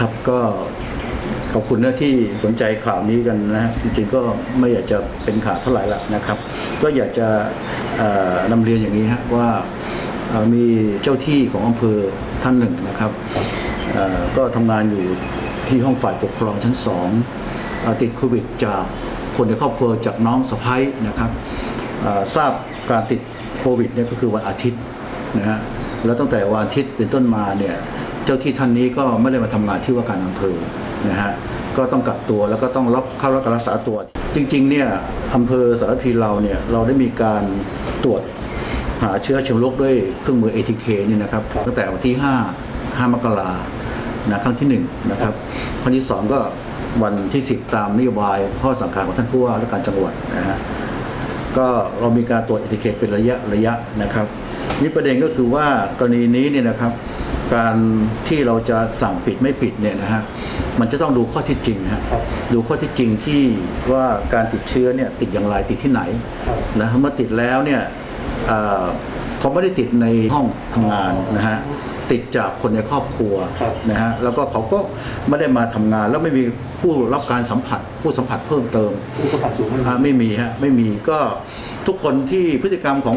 ครับก็ขอบคุณนะที่สนใจข่าวนี้กันนะจริงๆก็ไม่อยากจะเป็นข่าวเท่าไหร่ละนะครับ ก็อยากจะนำเรียนอย่างนี้ฮะว่ามีเจ้าที่ของอำเภอท่านหนึ่งนะครับก็ทำงานอยู่ที่ห้องฝ่ายปกครองชั้นสองอติดโควิดจากคนในครอบครัวจากน้องสะพ้ายนะครับทราบการติดโควิดเนี่ยก็คือวันอาทิตย์นะฮะแล้วตั้งแต่วันอาทิตย์เป็นต้นมาเนี่ย จ้าที่ท่านนี้ก็ไม่ได้มาทำงานที่ว่าการอำเภอนะฮะก็ต้องกักตัวแล้วก็ต้องรับเข้ารับการรักษาตัว จริงๆเนี่ยอำเภอสารพีเราเนี่ยเราได้มีการตรวจหาเชื้อเชิงโรคด้วยเครื่องมือ ATK นี่นะครับตั้งแต่วันที่ 5 5 มกรานะครั้งที่1นะครับครั้งที่ 2 ก็วันที่ 10 ตามนโยบายข้อสั่งการของท่านผู้ว่าและการจังหวัดนะฮะก็เรามีการตรวจเอทิเคตเป็นระยะระยะนะครับนี่ประเด็นก็คือว่ากรณีนี้เนี่ยนะครับ การที่เราจะสั่งปิดไม่ปิดเนี่ยนะฮะมันจะต้องดูข้อเที่จริงฮะครับดูข้อเที่จริงที่ว่าการติดเชื้อเนี่ยติดอย่างไรติดที่ไหนครับนะเมื่อติดแล้วเนี่ยเอ่อเขาไม่ได้ติดในห้องทำงานนะฮะติดจากคนในครอบครัวครับนะฮะแล้วก็เขาก็ไม่ได้มาทำงาน แล้วไม่มีผู้รับการสัมผัส ผู้สัมผัสเพิ่มเติมผู้สัมผัสสูงไม่มีอ่าไม่มีฮะไม่มีก็ทุกคนที่พฤติกรรมของ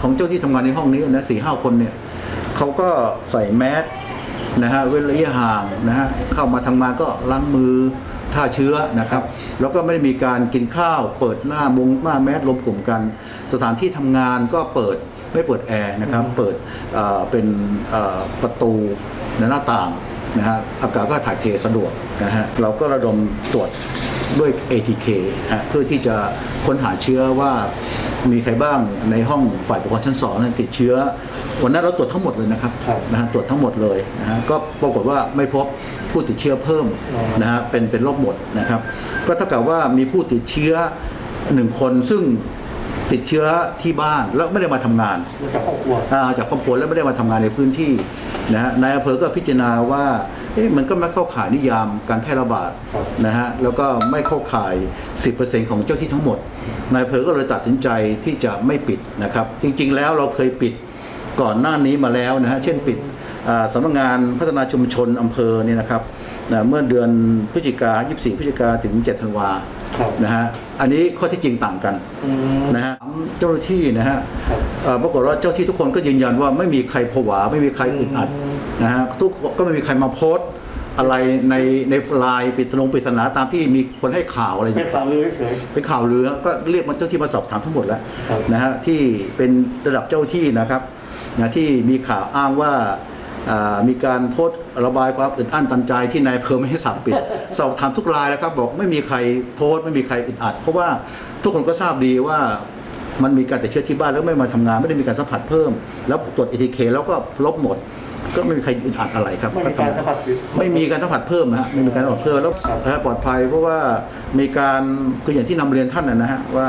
ของเจ้าที่ทำงานในห้องนี้นะสี่ห้าคนเนี่ย เขาก็ใส่แมสนะฮะเว้นระยะห่างนะฮะเข้ามาทำงานก็ล้างมือท่าเชื้อนะครับ แล้วก็ไม่ได้มีการกินข้าว เปิดหน้ามุงหน้าแมสรวมกลุ่มกัน สถานที่ทำงานก็เปิดไม่เปิดแอร์นะครับ เปิดเป็นประตูหน้าต่างนะฮะอากาศก็ถ่ายเทสะดวกนะฮะเราก็ระดมตรวจด้วย ATK ฮะเพื่อที่จะค้นหาเชื้อว่า มีใครบ้างในห้องฝ่ายปกครองชั้นสองเนี่ยติดเชื้อ วันนั้นเราตรวจทั้งหมดเลยนะครับครับนะฮะตรวจทั้งหมดเลยนะฮะก็ปรากฏว่าไม่พบผู้ติดเชื้อเพิ่มอ๋อนะฮะเป็นเป็นลบหมดนะครับ ก็เท่ากับว่ามีผู้ติดเชื้อหนึ่งคนซึ่ง ติดเชื้อที่บ้านแล้วไม่ได้มาทำงานมาจากครอบครัวอ่าจากครอบครัวแล้วไม่ได้มาทำงานในพื้นที่นะฮะนายอำเภอก็พิจารณาว่าเอ๊ะมันก็ไม่เข้าข่ายนิยามการแพร่ระบาดครับนะฮะแล้วก็ไม่เข้าข่าย 10%ของเจ้าที่ทั้งหมดนายอำเภอก็เลยตัดสินใจที่จะไม่ปิดนะครับ จริงๆแล้วเราเคยปิดก่อนหน้านี้มาแล้วนะฮะเช่นปิดอ่าสำนักงานพัฒนาชุมชนอำเภอเนี่ยนะครับนะเมื่อเดือนพฤศจิกา24พฤศจิกาถึง 7 ธันวาครับ นะฮะอันนี้ข้อที่จริงต่างกันอืมนะฮะเจ้าหน้าที่นะฮะครับเอ่อปรากฏว่าเจ้าที่ทุกคนก็ยืนยันว่าไม่มีใครผวาไม่มีใครอึดอัดอืมนะฮะทุกก็ไม่มีใครมาโพสต์อะไรในในไลน์ปริศนงปริศนาตามที่มีคนให้ข่าวอะไรอย่างเป็นเงี้ยข่าวลือเฉยเป็นข่าวลือก็เรียกมาเจ้าที่มาสอบถามทั้งหมดแล้วครับนะฮะที่เป็นระดับเจ้าที่นะครับนะที่มีข่าวอ้างว่าอ่า มีการโพสต์ระบายความอึดอั้นตันใจที่นายอำเพอไม่ให้สั่งปิด สอบถามทุกรายแล้วครับบอกไม่มีใครโพสต์ไม่มีใครอึดอัด เพราะว่าทุกคนก็ทราบดีว่ามันมีการติดเชื้อที่บ้านแล้วไม่มาทำงานไม่ได้มีการสัมผัสเพิ่ม แล้วตรวจเอทีเคแล้วก็ลบหมด ก็ไม่มีใครอึดอัดอะไรครับไม่มีการสัมผัสไม่มีการสัมผัสเพิ่มนะฮะไม่มีการสัมผัสเพิ่มแล้วครับนะฮะปลอดภัย เพราะว่ามีการคืออย่างที่นำเรียนท่านนะนะฮะว่า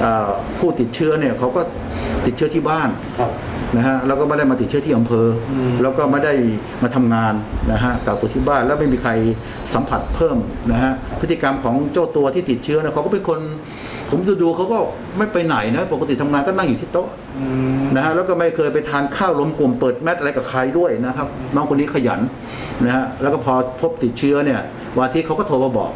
เอ่อผู้ติดเชื้อเนี่ยเขาก็ติดเชื้อที่บ้านครับ นะฮะแล้วก็ไม่ได้มาติดเชื้อที่อำเภออมแล้วก็ไม่ได้มาทำงานนะฮะกักตัวที่บ้านแล้วไม่มีใครสัมผัสเพิ่มนะฮะพฤติกรรมของเจ้าตัวที่ติดเชื้อนะเขาก็เป็นคนผมดูดูๆเขาก็ไม่ไปไหนนะปกติทำงานก็นั่งอยู่ที่โต๊ะอืมนะฮะแล้วก็ไม่เคยไปทานข้าวรวมกลุ่มเปิดแมทอะไรกับใครด้วยนะครับน้องคนนี้ขยันนะฮะแล้วก็พอพบติดเชื้อเนี่ยวันอาที่เขาก็โทรมาบอก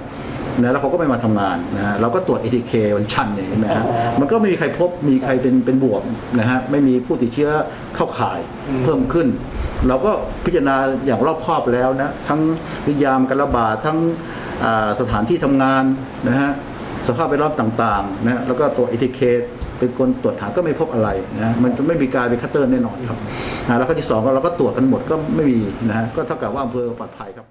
นะแล้วเขาก็ไม่มาทำงานนะฮะเราก็ตรวจ ATK วันชันเนี่ยเห็นไหมฮะอ๋อมันก็ไม่มีใครพบมีใครเป็นเป็นบวกนะฮะไม่มีผู้ติดเชื้อเข้าข่ายอืมเพิ่มขึ้น เราก็พิจารณาอย่างรอบคอบแล้วนะทั้งวิทยามการระบาดทั้งอ่าสถานที่ทำงานนะฮะสภาพแวดล้อมต่างๆนะฮะแล้วก็ตัว ATK เป็นคนตรวจหาก็ไม่พบอะไรนะฮะมันจะไม่มีการเป็นคัตเตอร์แน่นอนครับอ่าแล้วก็ที่สองก็เราก็ตรวจกันหมดก็ไม่มีนะฮะก็เท่ากับว่าอำเภอปลอดภัยครับ